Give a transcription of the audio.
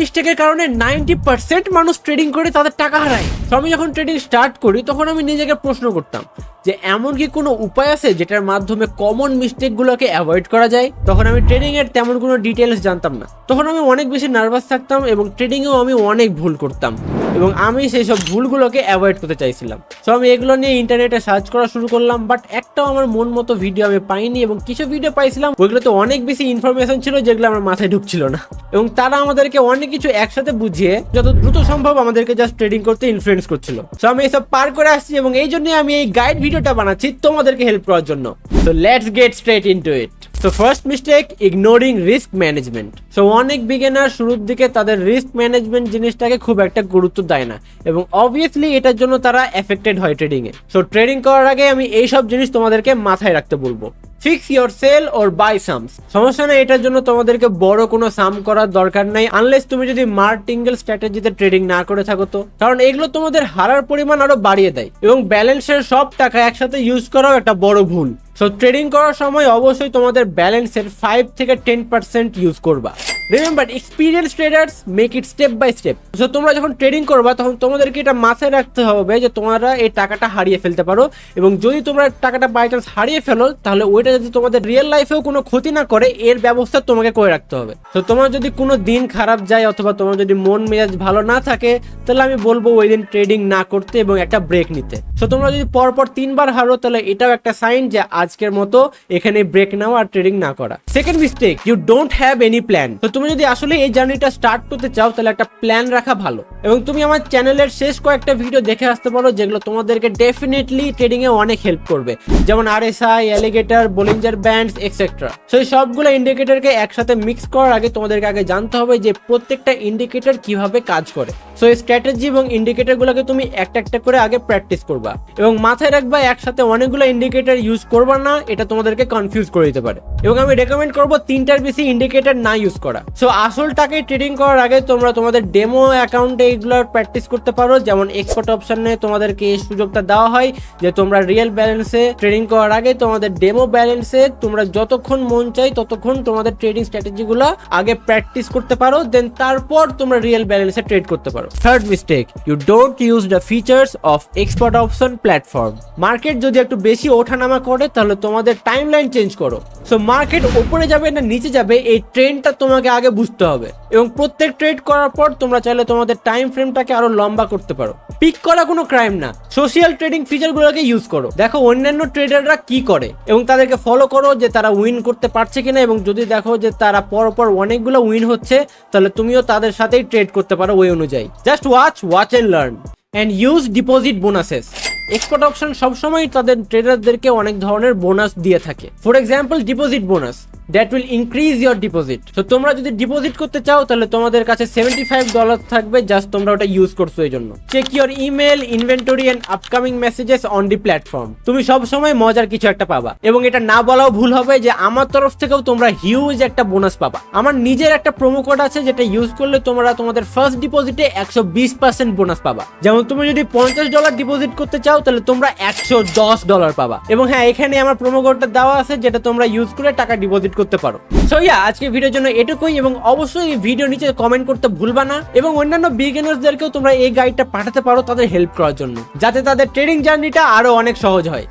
মিস্টেকের কারণে ninety percent মানুষ trading করে তাদের টাকা হারায়। তো আমি যখন ট্রেডিং স্টার্ট করি, তখন আমি নিজেকে প্রশ্ন করতাম যে এমন কি কোনো উপায় আছে যেটার মাধ্যমে কমন মিস্টেকগুলোকে অ্যাভয়েড করা যায়? তখন আমি ট্রেডিং এর তেমন কোনো ডিটেলস জানতাম না। তখন আমি অনেক বেশি নার্ভাস থাকতাম এবং ট্রেডিংয়েও আমি অনেক ভুল করতাম এবং আমি সেই সব ভুলগুলোকে অ্যাভয়েড করতে চাইছিলাম। সো আমি এগুলো নিয়ে ইন্টারনেটে সার্চ করা শুরু করলাম বাট একটাও আমার মন মতো ভিডিও আমি পাইনি এবং কিছু ভিডিও পাইছিলাম ওইগুলোতে অনেক বেশি ইনফরমেশন ছিল যেগুলো আমার মাথায় ঢুকছিল না। এবং তারা আমাদেরকে অনেক কিছু একসাথে বুঝিয়ে যত দ্রুত সম্ভব আমাদেরকে জাস্ট ট্রেডিং করতে ইনফ্লুয়েন্স করছিল। সো আমি এসব পার করে আসছি এবং এই জন্য আমি এই গাইড ভিডিওটা বানাচ্ছি তোমাদেরকে হেল্প করার জন্য। তো let's get straight into it তো first mistake ignoring risk management so অনেক বিগিনার শুরুর দিকে তাদের রিস্ক ম্যানেজমেন্ট জিনিসটাকে খুব একটা গুরুত্ব দেয় না এবং অবভিয়াসলি এটার জন্য তারা এফেক্টেড হয় ট্রেডিং এ সো ট্রেডিং করার আগে আমি এই সব জিনিস তোমাদেরকে মাথায় রাখতে বলব। Fix your sell or buy Shams সমস্যা নেই, এটার জন্য তোমাদেরকে বড় কোনো সাম করার দরকার নাই আনলেস তুমি যদি মার্টিঙ্গেল স্ট্র্যাটেজিতে ট্রেডিং না করে থাকো তো। কারণ এগুলো তোমাদের হারার পরিমাণ আরও বাড়িয়ে দেয় এবং ব্যালেন্সের সব টাকা একসাথে ইউজ করাও একটা বড় ভুল। সো ট্রেডিং করার সময় অবশ্যই তোমাদের ব্যালেন্সের ফাইভ থেকে টেন পার্সেন্ট ইউজ করবা। Remember experience traders make it step by step so তোমরা যখন ট্রেডিং করবা, তখন তোমাদেরকে এটা মাথায় রাখতে হবে যে তোমরা এই টাকাটা হারিয়ে ফেলতে পারো এবং যদি তোমরা টাকাটা বাই চান্স হারিয়ে ফেলো, তাহলে ওইটা যদি তোমাদের রিয়েল লাইফেও কোনো ক্ষতি না করে, এর ব্যবস্থা তোমাকে করে রাখতে হবে। তো তোমার যদি কোনো দিন খারাপ যায় অথবা তোমার যদি মন মেজাজ ভালো না থাকে, তাহলে আমি বলব ওই দিন ট্রেডিং না করতে এবং একটা ব্রেক নিতে। সো তোমরা যদি পরপর তিনবার হারো, তাহলে এটাও একটা সাইন যে আজকের মতো এখানে ব্রেক নেওয়া আর ট্রেডিং না করা। Second mistake you don't have any plan তো তুমি যদি আসলে এই জার্নিটা স্টার্ট করতে চাও, তাহলে একটা প্ল্যান রাখা ভালো। এবং তুমি আমার চ্যানেলের শেষ কয়েকটা ভিডিও দেখে আসতে পারো, যেগুলো তোমাদেরকে ডেফিনেটলি ট্রেডিং এ অনেক হেল্প করবে। যেমন R S I alligator Bollinger bands etcetera so এই সবগুলো ইন্ডিকেটরকে একসাথে মিক্স করার আগে তোমাদেরকে আগে জানতে হবে যে প্রত্যেকটা ইন্ডিকেটর কীভাবে কাজ করে। সো এই স্ট্র্যাটেজি এবং ইন্ডিকেটরগুলোকে তুমি একটা একটা করে আগে প্র্যাকটিস করবা। এবং মাথায় রাখবা, একসাথে অনেকগুলো ইন্ডিকেটর ইউজ করবা না, এটা তোমাদেরকে কনফিউজ করে দিতে পারে। এবং আমি রেকমেন্ড করব, তিনটার বেশি ইন্ডিকেটর না ইউজ করা। সো আসল টাকায় ট্রেডিং করার আগে তোমরা তোমাদের ডেমো অ্যাকাউন্টে এগুলোর প্র্যাকটিস করতে পারো। যেমন এক্সপোর্ট অপশনে তোমাদেরকে এই সুযোগটা দেওয়া হয় যে তোমরা রিয়েল ব্যালেন্সে ট্রেডিং করার আগে তোমাদের ডেমো ব্যালেন্সে তোমরা যতক্ষণ মন চাই ততক্ষণ তোমাদের ট্রেডিং স্ট্র্যাটেজিগুলো আগে প্র্যাকটিস করতে পারো। দেন তারপর তোমরা রিয়েল ব্যালেন্সে ট্রেড করতে পারো। Third mistake you don't use the features of Expert Option platform market যদি একটু বেশি ওঠানামা করে, তাহলে তোমাদের টাইম লাইন চেঞ্জ করো। সো মার্কেট উপরে যাবে না নিচে যাবে, এই ট্রেন্ডটা তোমাকে আগে বুঝতে হবে। এবং প্রত্যেক ট্রেড করার পর তোমরা চাইলে তোমাদের টাইম ফ্রেমটাকে আরও লম্বা করতে পারো। পিক করা কোনো ক্রাইম না। সোশিয়াল ট্রেডিং ফিচারগুলোকে ইউজ করো। দেখো, অন্যান্য ট্রেডাররা কি করে? এবং তাদেরকে ফলো করো যে তারা উইন করতে পারছে কিনা। এবং যদি দেখো যে তারা পর পর অনেকগুলো উইন হচ্ছে, তাহলে তুমিও তাদের সাথেই ট্রেড করতে পারো ওই অনুযায়ী। Just watch watch and learn and use deposit bonuses Expert Option সবসময় তাদের ট্রেডারদেরকে অনেক ধরনের বোনাস দিয়ে থাকে। For example deposit bonus that will increase your deposit তো তোমরা যদি ডিপোজিট করতে চাও, তাহলে তোমাদের কাছে সেভেন্টি ফাইভ ডলার থাকবে জাস্ট তোমরা ওটা ইউজ করছ এই জন্য। Check your email inventory and upcoming messages on the platform তুমি সবসময় মজার কিছু একটা পাবা। এবং এটা না বলাও ভুল হবে যে আমার তরফ থেকেও তোমরা হিউজ একটা বোনাস পাবা। আমার নিজের একটা প্রোমো কোড আছে যেটা ইউজ করলে তোমরা তোমাদের ফার্স্ট ডিপোজিটে একশো বিশ পার্সেন্ট বোনাস পাবা। যেমন তুমি যদি পঞ্চাশ ডলার ডিপোজিট করতে চাও, তাহলে তোমরা একশো দশ ডলার পাবা। এবং হ্যাঁ এখানে আমার প্রোমো কোডটা দেওয়া আছে, যেটা তোমরা ইউজ করে টাকা ডিপোজিট করতে পারো। সো ইয়া আজকে ভিডিওর জন্য এটুকুই এবং অবশ্যই ভিডিও নিচে কমেন্ট করতে ভুলবা না এবং অন্যান্য বিগিনার্সদেরকেও তোমরা এই গাইডটা পাঠাতে পারো তাদের হেল্প করার জন্য। যাতে তাদের ট্রেডিং জার্নিটা আরও অনেক সহজ হয়।